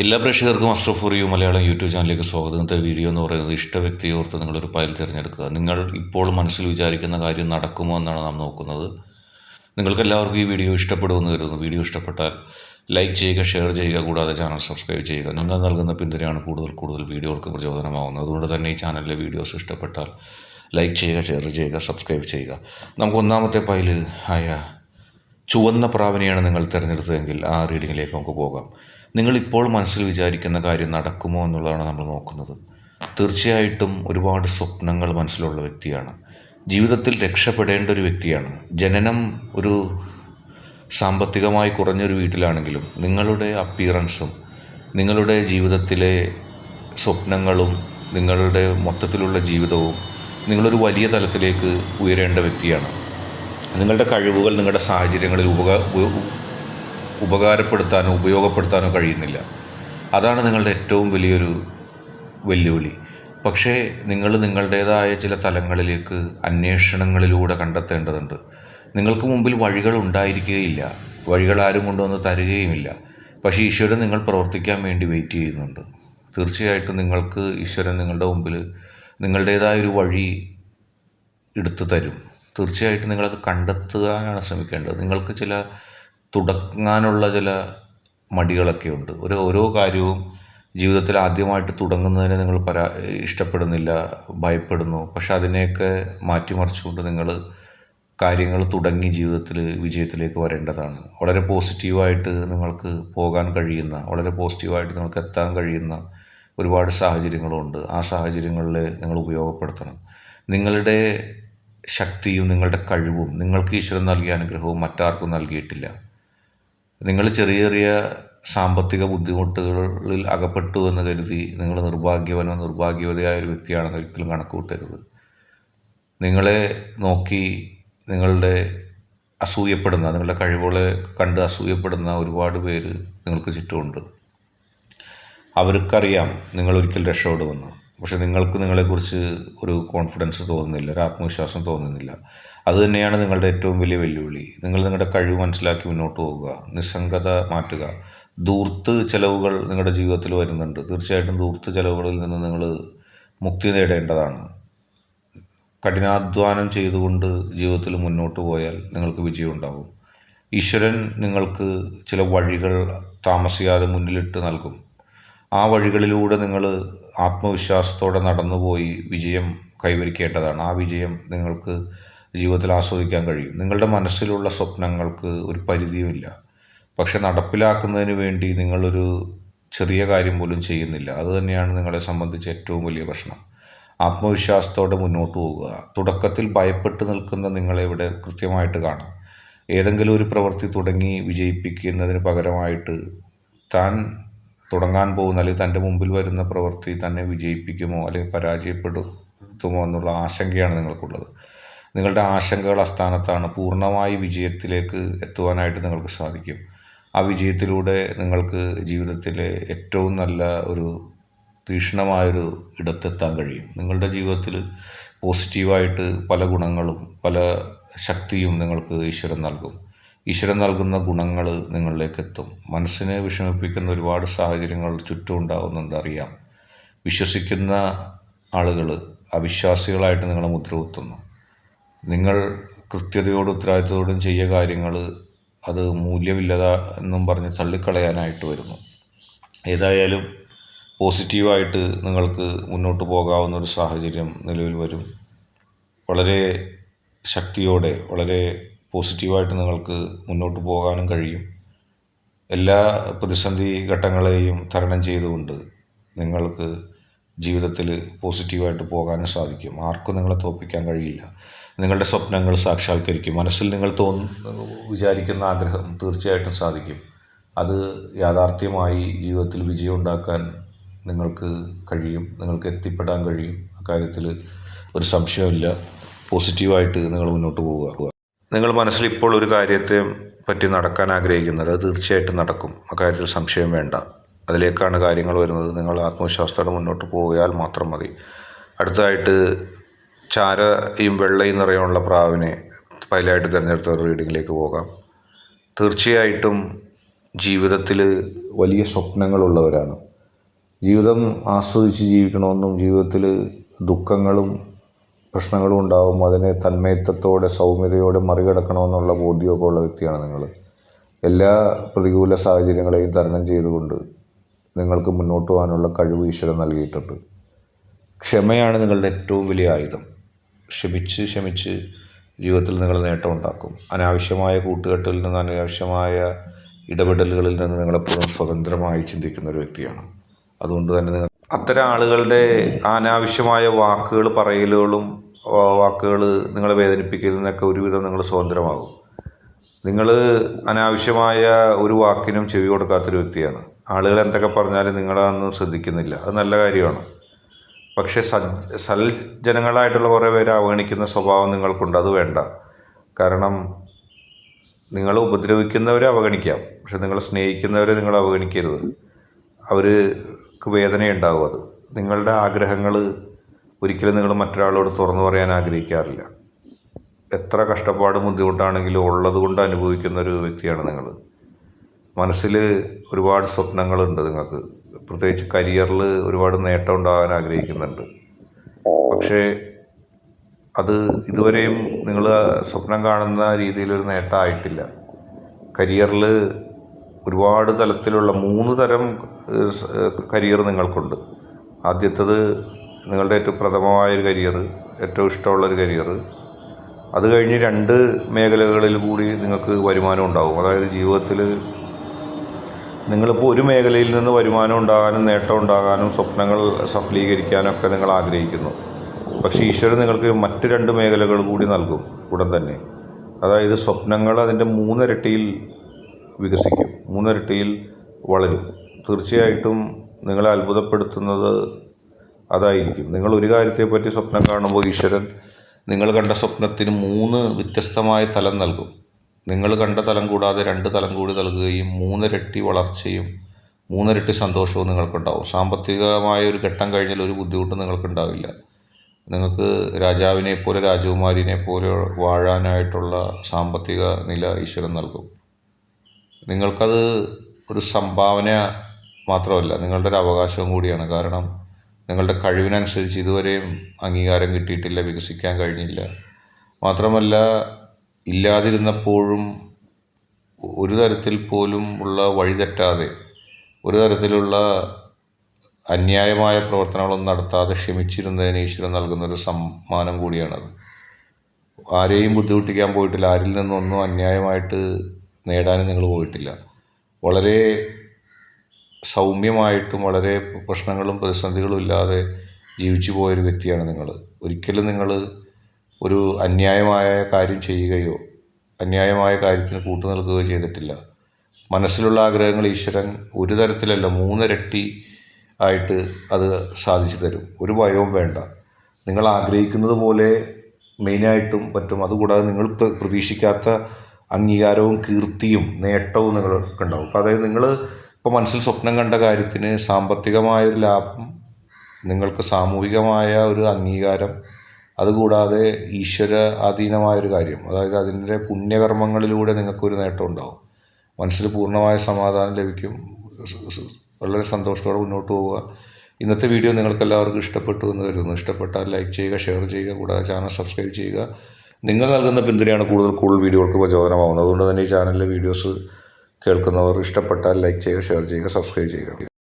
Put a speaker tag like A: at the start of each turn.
A: എല്ലാ പ്രേക്ഷകർക്കും astro for you Malayalam YouTube ചാനലിലേക്ക് സ്വാഗതം. ഇന്നത്തെ വീഡിയോ എന്ന് പറയുന്നത് ഇഷ്ട വ്യക്തിയെ ഓർത്ത് നിങ്ങളൊരു ഫയൽ തിരഞ്ഞെടുക്കുക. നിങ്ങൾ ഇപ്പോൾ മനസ്സിൽ വിചാരിക്കുന്ന കാര്യം നടക്കുമോ എന്നാണ് നാം നോക്കുന്നത്. നിങ്ങൾക്ക് എല്ലാവർക്കും ഈ വീഡിയോ ഇഷ്ടപ്പെടുമെന്ന് കരുതുന്നു. വീഡിയോ ഇഷ്ടപ്പെട്ടാൽ ലൈക്ക് ചെയ്യുക ഷെയർ ചെയ്യുക കൂടാതെ ചാനൽ സബ്സ്ക്രൈബ് ചെയ്യുക. നിങ്ങൾ നൽകുന്ന പിന്തുണയാണ് കൂടുതൽ കൂടുതൽ വീഡിയോകൾക്ക് പ്രചോദനമാകുന്നത് അതുകൊണ്ട് തന്നെ ഈ ചാനലിലെ വീഡിയോസ് ഇഷ്ടപ്പെട്ടാൽ ലൈക്ക് ചെയ്യുക ഷെയർ ചെയ്യുക സബ്സ്ക്രൈബ് ചെയ്യുക. നമുക്ക് ഒന്നാമത്തെ പൈൽ ആയ ചുവന്ന പ്രാവിനെയാണ് നിങ്ങൾ തിരഞ്ഞെടുത്തതെങ്കിൽ ആ റീഡിങ്ങിലേക്ക് നമുക്ക് പോകാം. നിങ്ങൾ ഇപ്പോൾ മനസ്സിൽ വിചാരിക്കുന്ന കാര്യം നടക്കുമോ എന്നുള്ളതാണ് നമ്മൾ നോക്കുന്നത്. തീർച്ചയായിട്ടും ഒരുപാട് സ്വപ്നങ്ങൾ മനസ്സിലുള്ള വ്യക്തിയാണ്. ജീവിതത്തിൽ രക്ഷപ്പെടേണ്ട ഒരു വ്യക്തിയാണ്. ജനനം ഒരു സാമ്പത്തികമായി കുറഞ്ഞൊരു വീട്ടിലാണെങ്കിലും നിങ്ങളുടെ അപ്പിയറൻസും നിങ്ങളുടെ ജീവിതത്തിലെ സ്വപ്നങ്ങളും നിങ്ങളുടെ മൊത്തത്തിലുള്ള ജീവിതവും നിങ്ങളൊരു വലിയ തലത്തിലേക്ക് ഉയരേണ്ട വ്യക്തിയാണ്. നിങ്ങളുടെ കഴിവുകൾ നിങ്ങളുടെ സാഹചര്യങ്ങളിൽ ഉപകാ ഉപ- ഉപകാരപ്പെടുത്താനോ ഉപയോഗപ്പെടുത്താനോ കഴിയുന്നില്ല. അതാണ് നിങ്ങളുടെ ഏറ്റവും വലിയൊരു വെല്ലുവിളി. പക്ഷേ നിങ്ങൾ നിങ്ങളുടേതായ ചില തലങ്ങളിലേക്ക് അന്വേഷണങ്ങളിലൂടെ കണ്ടെത്തേണ്ടതുണ്ട്. നിങ്ങൾക്ക് മുമ്പിൽ വഴികൾ ഉണ്ടായിരിക്കുകയില്ല. വഴികൾ ആരും കൊണ്ടുവന്ന് തരുകയുമില്ല. പക്ഷേ ഈശ്വരൻ നിങ്ങൾ പ്രവർത്തിക്കാൻ വേണ്ടി വെയിറ്റ് ചെയ്യുന്നുണ്ട്. തീർച്ചയായിട്ടും നിങ്ങൾക്ക് ഈശ്വരൻ നിങ്ങളുടെ മുമ്പിൽ നിങ്ങളുടേതായ ഒരു വഴി എടുത്തു തരും. തീർച്ചയായിട്ടും നിങ്ങളത് കണ്ടെത്തുവാനാണ് ശ്രമിക്കേണ്ടത്. നിങ്ങൾക്ക് ചില തുടങ്ങാനുള്ള ചില മടികളൊക്കെ ഉണ്ട്. ഒരു ഓരോ കാര്യവും ജീവിതത്തിൽ ആദ്യമായിട്ട് തുടങ്ങുന്നതിനെ നിങ്ങൾ പരാ ഇഷ്ടപ്പെടുന്നില്ല ഭയപ്പെടുന്നു. പക്ഷെ അതിനെയൊക്കെ മാറ്റിമറിച്ചുകൊണ്ട് നിങ്ങൾ കാര്യങ്ങൾ തുടങ്ങി ജീവിതത്തിൽ വിജയത്തിലേക്ക് വരേണ്ടതാണ്. വളരെ പോസിറ്റീവായിട്ട് നിങ്ങൾക്ക് പോകാൻ കഴിയുന്ന വളരെ പോസിറ്റീവായിട്ട് നിങ്ങൾക്ക് എത്താൻ കഴിയുന്ന ഒരുപാട് സാഹചര്യങ്ങളുണ്ട്. ആ സാഹചര്യങ്ങളിൽ നിങ്ങൾ ഉപയോഗപ്പെടുത്തണം. നിങ്ങളുടെ ശക്തിയും നിങ്ങളുടെ കഴിവും നിങ്ങൾക്ക് ഈശ്വരൻ നൽകിയ അനുഗ്രഹവും മറ്റാർക്കും നൽകിയിട്ടില്ല. നിങ്ങൾ ചെറിയ ചെറിയ സാമ്പത്തിക ബുദ്ധിമുട്ടുകളിൽ അകപ്പെട്ടു എന്ന് കരുതി നിങ്ങൾ നിർഭാഗ്യവനോ നിർഭാഗ്യവതയായ ഒരു വ്യക്തിയാണെന്ന് ഒരിക്കലും കണക്ക് കൂട്ടരുത് നിങ്ങളെ നോക്കി നിങ്ങളുടെ അസൂയപ്പെടുന്ന നിങ്ങളുടെ കഴിവുകളെ കണ്ട് അസൂയപ്പെടുന്ന ഒരുപാട് പേര് നിങ്ങൾക്ക് ചുറ്റുമുണ്ട്. അവർക്കറിയാം നിങ്ങൾ ഒരിക്കൽ രക്ഷപ്പെടുമെന്ന് പക്ഷെ നിങ്ങൾക്ക് നിങ്ങളെക്കുറിച്ച് ഒരു കോൺഫിഡൻസ് തോന്നുന്നില്ല ഒരു ആത്മവിശ്വാസം തോന്നുന്നില്ല. അതുതന്നെയാണ് നിങ്ങളുടെ ഏറ്റവും വലിയ വെല്ലുവിളി. നിങ്ങൾ നിങ്ങളുടെ കഴിവ് മനസ്സിലാക്കി മുന്നോട്ട് പോവുക നിസ്സംഗത മാറ്റുക. ദൂർത്ത് ചെലവുകൾ നിങ്ങളുടെ ജീവിതത്തിൽ വരുന്നുണ്ട്. തീർച്ചയായിട്ടും ദൂർത്ത് ചെലവുകളിൽ നിന്ന് നിങ്ങൾ മുക്തി നേടേണ്ടതാണ്. കഠിനാധ്വാനം ചെയ്തുകൊണ്ട് ജീവിതത്തിൽ മുന്നോട്ട് പോയാൽ നിങ്ങൾക്ക് വിജയം ഉണ്ടാവും ഈശ്വരൻ നിങ്ങൾക്ക് ചില വഴികൾ താമസിയാതെ മുന്നിലിട്ട് നൽകും. ആ വഴികളിലൂടെ നിങ്ങൾ ആത്മവിശ്വാസത്തോടെ നടന്നുപോയി വിജയം കൈവരിക്കേണ്ടതാണ്. ആ വിജയം നിങ്ങൾക്ക് ജീവിതത്തിൽ ആസ്വദിക്കാൻ കഴിയും. നിങ്ങളുടെ മനസ്സിലുള്ള സ്വപ്നങ്ങൾക്ക് ഒരു പരിധിയുമില്ല. പക്ഷെ നടപ്പിലാക്കുന്നതിന് വേണ്ടി നിങ്ങളൊരു ചെറിയ കാര്യം പോലും ചെയ്യുന്നില്ല. അതുതന്നെയാണ് നിങ്ങളെ സംബന്ധിച്ച് ഏറ്റവും വലിയ പ്രശ്നം. ആത്മവിശ്വാസത്തോടെ മുന്നോട്ട് പോവുക തുടക്കത്തിൽ ഭയപ്പെട്ട് നിൽക്കുന്ന നിങ്ങളെ ഇവിടെ കൃത്യമായിട്ട് കാണാം. ഏതെങ്കിലും ഒരു പ്രവൃത്തി തുടങ്ങി വിജയിപ്പിക്കുന്നതിന് പകരമായിട്ട് താൻ തുടങ്ങാൻ പോകുന്ന അല്ലെങ്കിൽ തന്റെ മുമ്പിൽ വരുന്ന പ്രവൃത്തി തന്നെ വിജയിപ്പിക്കുമോ അല്ലെങ്കിൽ പരാജയപ്പെടുത്തുമോ എന്നുള്ള ആശങ്കയാണ് നിങ്ങൾക്കുള്ളത്. നിങ്ങളുടെ ആശങ്കകൾ അസ്ഥാനത്താണ് പൂർണമായി വിജയത്തിലേക്ക് എത്തുവാനായിട്ട് നിങ്ങൾക്ക് സാധിക്കും. ആ വിജയത്തിലൂടെ നിങ്ങൾക്ക് ജീവിതത്തിലെ ഏറ്റവും നല്ല ഒരു തീക്ഷ്ണമായൊരു ഇടത്തെത്താൻ കഴിയും. നിങ്ങളുടെ ജീവിതത്തിൽ പോസിറ്റീവായിട്ട് പല ഗുണങ്ങളും പല ശക്തിയും നിങ്ങൾക്ക് ഈശ്വരൻ നൽകും. ഈശ്വരൻ നൽകുന്ന ഗുണങ്ങൾ നിങ്ങളിലേക്ക് എത്തും മനസ്സിനെ വിഷമിപ്പിക്കുന്ന ഒരുപാട് സാഹചര്യങ്ങൾ ചുറ്റും ഉണ്ടാകുന്നുണ്ട് അറിയാം. വിശ്വസിക്കുന്ന ആളുകൾ അവിശ്വാസികളായിട്ട് നിങ്ങളെ മുദ്ര കുത്തുന്നു. നിങ്ങൾ കൃത്യതയോടും ഉത്തരവാദിത്തത്തോടും ചെയ്യുക കാര്യങ്ങൾ അത് മൂല്യമില്ലത എന്നും പറഞ്ഞ് തള്ളിക്കളയാനായിട്ട് വരുന്നു. ഏതായാലും പോസിറ്റീവായിട്ട് നിങ്ങൾക്ക് മുന്നോട്ട് പോകാവുന്ന ഒരു സാഹചര്യം നിലവിൽ വരും. വളരെ ശക്തിയോടെ വളരെ പോസിറ്റീവായിട്ട് നിങ്ങൾക്ക് മുന്നോട്ട് പോകാനും കഴിയും. എല്ലാ പ്രതിസന്ധി ഘട്ടങ്ങളെയും തരണം ചെയ്തുകൊണ്ട് നിങ്ങൾക്ക് ജീവിതത്തിൽ പോസിറ്റീവായിട്ട് പോകാനും സാധിക്കും. ആർക്കും നിങ്ങളെ തോൽപ്പിക്കാൻ കഴിയില്ല. നിങ്ങളുടെ സ്വപ്നങ്ങൾ സാക്ഷാത്കരിക്കും. മനസ്സിൽ നിങ്ങൾ തോന്ന വിചാരിക്കുന്ന ആഗ്രഹം തീർച്ചയായിട്ടും സാധിക്കും. അത് യാഥാർത്ഥ്യമായി ജീവിതത്തിൽ വിജയം ഉണ്ടാക്കാൻ നിങ്ങൾക്ക് കഴിയും. നിങ്ങൾക്ക് എത്തിപ്പെടാൻ കഴിയും. അക്കാര്യത്തിൽ ഒരു സംശയമില്ല പോസിറ്റീവായിട്ട് നിങ്ങൾ മുന്നോട്ട് പോവുക. നിങ്ങൾ മനസ്സിൽ ഇപ്പോൾ ഒരു കാര്യത്തെ പറ്റി നടക്കാൻ ആഗ്രഹിക്കുന്നത്. അത് തീർച്ചയായിട്ടും നടക്കും. അക്കാര്യത്തിൽ സംശയം വേണ്ട. അതിലേക്കാണ് കാര്യങ്ങൾ വരുന്നത്. നിങ്ങൾ ആത്മവിശ്വാസത്തോടെ മുന്നോട്ട് പോയാൽ മാത്രം മതി. അടുത്തതായിട്ട് ചാരയും വെള്ളയും നിറയുമുള്ള പ്രാവിനെ പൈലായിട്ട് തിരഞ്ഞെടുത്ത ഒരു റീഡിങ്ങിലേക്ക് പോകാം. തീർച്ചയായിട്ടും ജീവിതത്തിൽ വലിയ സ്വപ്നങ്ങളുള്ളവരാണ്. ജീവിതം ആസ്വദിച്ച് ജീവിക്കണമെന്നും ജീവിതത്തിൽ ദുഃഖങ്ങളും പ്രശ്നങ്ങളും ഉണ്ടാവും. അതിനെ തന്മയത്വത്തോടെ സൗമ്യതയോടെ മറികടക്കണമെന്നുള്ള ബോധ്യമൊക്കെ ഉള്ള വ്യക്തിയാണ് നിങ്ങൾ. എല്ലാ പ്രതികൂല സാഹചര്യങ്ങളെയും തരണം ചെയ്തുകൊണ്ട് നിങ്ങൾക്ക് മുന്നോട്ട് പോകാനുള്ള കഴിവ് ഈശ്വരൻ നൽകിയിട്ടുണ്ട്. ക്ഷമയാണ് നിങ്ങളുടെ ഏറ്റവും വലിയ ആയുധം. ക്ഷമിച്ച് ക്ഷമിച്ച് ജീവിതത്തിൽ നിങ്ങൾ നേട്ടമുണ്ടാക്കും അനാവശ്യമായ കൂട്ടുകെട്ടിൽ നിന്ന് അനാവശ്യമായ ഇടപെടലുകളിൽ നിന്ന് നിങ്ങളെപ്പോഴും സ്വതന്ത്രമായി ചിന്തിക്കുന്ന ഒരു വ്യക്തിയാണ്. അതുകൊണ്ട് തന്നെ നിങ്ങൾ അത്തരം ആളുകളുടെ അനാവശ്യമായ വാക്കുകൾ പറയലുകളും വാക്കുകൾ നിങ്ങളെ വേദനിപ്പിക്കലിൽ നിന്നൊക്കെ ഒരുവിധം നിങ്ങൾ സ്വതന്ത്രമാകും. നിങ്ങൾ അനാവശ്യമായ ഒരു വാക്കിനും ചെവി കൊടുക്കാത്തൊരു വ്യക്തിയാണ്. ആളുകൾ എന്തൊക്കെ പറഞ്ഞാലും നിങ്ങളതൊന്നും ശ്രദ്ധിക്കുന്നില്ല. അത് നല്ല കാര്യമാണ്. പക്ഷേ സജ് സൽജനങ്ങളായിട്ടുള്ള കുറേ പേരെ അവഗണിക്കുന്ന സ്വഭാവം നിങ്ങൾക്കുണ്ട്. അത് വേണ്ട. കാരണം നിങ്ങൾ ഉപദ്രവിക്കുന്നവരെ അവഗണിക്കാം. പക്ഷെ നിങ്ങളെ സ്നേഹിക്കുന്നവരെ നിങ്ങൾ അവഗണിക്കരുത്. അവർക്ക് വേദനയുണ്ടാവും അത്. നിങ്ങളുടെ ആഗ്രഹങ്ങൾ ഒരിക്കലും നിങ്ങൾ മറ്റൊരാളോട് തുറന്നു പറയാൻ ആഗ്രഹിക്കാറില്ല. എത്ര കഷ്ടപ്പാടും ബുദ്ധിമുട്ടാണെങ്കിലും ഉള്ളത് കൊണ്ട് അനുഭവിക്കുന്ന ഒരു വ്യക്തിയാണ് നിങ്ങൾ. മനസ്സിൽ ഒരുപാട് സ്വപ്നങ്ങളുണ്ട് നിങ്ങൾക്ക്. പ്രത്യേകിച്ച് കരിയറിൽ ഒരുപാട് നേട്ടം ഉണ്ടാകാൻ ആഗ്രഹിക്കുന്നുണ്ട്. പക്ഷേ അത് ഇതുവരെയും നിങ്ങൾ സ്വപ്നം കാണുന്ന രീതിയിലൊരു നേട്ടമായിട്ടില്ല കരിയറിൽ ഒരുപാട് തലത്തിലുള്ള മൂന്ന് തരം കരിയർ നിങ്ങൾക്കുണ്ട്. ആദ്യത്തത് നിങ്ങളുടെ ഏറ്റവും പ്രഥമമായൊരു കരിയർ ഏറ്റവും ഇഷ്ടമുള്ളൊരു കരിയർ. അത് കഴിഞ്ഞ് രണ്ട് മേഖലകളിൽ കൂടി നിങ്ങൾക്ക് വരുമാനം ഉണ്ടാകും അതായത് ജീവിതത്തിൽ നിങ്ങളിപ്പോൾ ഒരു മേഖലയിൽ നിന്ന് വരുമാനം ഉണ്ടാകാനും നേട്ടം ഉണ്ടാകാനും സ്വപ്നങ്ങൾ സഫലീകരിക്കാനൊക്കെ നിങ്ങൾ ആഗ്രഹിക്കുന്നു. പക്ഷേ ഈശ്വരൻ നിങ്ങൾക്ക് മറ്റ് രണ്ട് മേഖലകൾ കൂടി നൽകും ഉടൻ തന്നെ. അതായത് സ്വപ്നങ്ങൾ അതിന്റെ മൂന്നിരട്ടിയിൽ വികസിക്കും. മൂന്നിരട്ടിയിൽ വളരും. തീർച്ചയായിട്ടും നിങ്ങളെ അത്ഭുതപ്പെടുത്തുന്നത് അതായിരിക്കും. നിങ്ങൾ ഒരു കാര്യത്തെപ്പറ്റി സ്വപ്നം കാണുമ്പോൾ ഈശ്വരൻ നിങ്ങൾ കണ്ട സ്വപ്നത്തിന് മൂന്ന് വ്യത്യസ്തമായ തലം നൽകും. നിങ്ങൾ കണ്ട തലം കൂടാതെ രണ്ട് തലം കൂടി നൽകുകയും മൂന്നിരട്ടി വളർച്ചയും മൂന്നിരട്ടി സന്തോഷവും നിങ്ങൾക്കുണ്ടാവും. സാമ്പത്തികമായ ഒരു ഘട്ടം കഴിഞ്ഞാൽ ഒരു ബുദ്ധിമുട്ടും നിങ്ങൾക്കുണ്ടാവില്ല. നിങ്ങൾക്ക് രാജാവിനെ പോലെ രാജകുമാരിനെ പോലെ വാഴാനായിട്ടുള്ള സാമ്പത്തിക നില ഈശ്വരൻ നൽകും. നിങ്ങൾക്കത് ഒരു സംഭാവന മാത്രമല്ല നിങ്ങളുടെ ഒരു അവകാശവും കൂടിയാണ്. കാരണം നിങ്ങളുടെ കഴിവിനനുസരിച്ച് ഇതുവരെയും അംഗീകാരം കിട്ടിയിട്ടില്ല വികസിക്കാൻ കഴിഞ്ഞില്ല. മാത്രമല്ല ഇല്ലാതിരുന്നപ്പോഴും ഒരു തരത്തിൽ പോലും ഉള്ള വഴിതെറ്റാതെ ഒരു തരത്തിലുള്ള അന്യായമായ പ്രവർത്തനങ്ങളൊന്നും നടത്താതെ ക്ഷമിച്ചിരുന്നതിന് ഈശ്വരൻ നൽകുന്നൊരു സമ്മാനം കൂടിയാണത്. ആരെയും ബുദ്ധിമുട്ടിക്കാൻ പോയിട്ടില്ല. ആരിൽ നിന്നൊന്നും അന്യായമായിട്ട് നേടാനും നിങ്ങൾ പോയിട്ടില്ല. വളരെ സൗമ്യമായിട്ടും വളരെ പ്രശ്നങ്ങളും പ്രതിസന്ധികളും ഇല്ലാതെ ജീവിച്ചു പോയൊരു വ്യക്തിയാണ് നിങ്ങൾ. ഒരിക്കലും നിങ്ങൾ ഒരു അന്യായമായ കാര്യം ചെയ്യുകയോ അന്യായമായ കാര്യത്തിന് കൂട്ടു നൽകുകയോ ചെയ്തിട്ടില്ല. മനസ്സിലുള്ള ആഗ്രഹങ്ങൾ ഈശ്വരൻ ഒരു തരത്തിലല്ല മൂന്നിരട്ടി ആയിട്ട് അത് സാധിച്ചു തരും. ഒരു ഭയവും വേണ്ട. നിങ്ങൾ ആഗ്രഹിക്കുന്നത് പോലെ മെയിനായിട്ടും പറ്റും. അതുകൂടാതെ നിങ്ങൾ പ്രതീക്ഷിക്കാത്ത അംഗീകാരവും കീർത്തിയും നേട്ടവും നിങ്ങൾക്കുണ്ടാവും അപ്പോൾ അതായത് നിങ്ങൾ ഇപ്പോൾ മനസ്സിൽ സ്വപ്നം കണ്ട കാര്യത്തിന് സാമ്പത്തികമായൊരു ലാഭം നിങ്ങൾക്ക് സാമൂഹികമായ ഒരു അംഗീകാരം അതുകൂടാതെ ഈശ്വര അധീനമായൊരു കാര്യം. അതായത് അതിന്റെ പുണ്യകർമ്മങ്ങളിലൂടെ നിങ്ങൾക്കൊരു നേട്ടം ഉണ്ടാവും. മനസ്സിൽ പൂർണമായ സമാധാനം ലഭിക്കും. വളരെ സന്തോഷത്തോടെ മുന്നോട്ട് പോവുക. ഇന്നത്തെ വീഡിയോ നിങ്ങൾക്ക് എല്ലാവർക്കും ഇഷ്ടപ്പെട്ടു എന്ന് കരുതുന്നു. ഇഷ്ടപ്പെട്ടാൽ ലൈക്ക് ചെയ്യുക ഷെയർ ചെയ്യുക കൂടാതെ ചാനൽ സബ്സ്ക്രൈബ് ചെയ്യുക. നിങ്ങൾ നൽകുന്ന പിന്തുണയാണ് കൂടുതൽ കൂടുതൽ വീഡിയോകൾക്ക് പ്രചോദനമാകുന്നത് അതുകൊണ്ട് തന്നെ ഈ ചാനലിലെ വീഡിയോസ് കേൾക്കുന്നവർ ഇഷ്ടപ്പെട്ടാൽ ലൈക്ക് ചെയ്യുക ഷെയർ ചെയ്യുക സബ്സ്ക്രൈബ് ചെയ്യുക.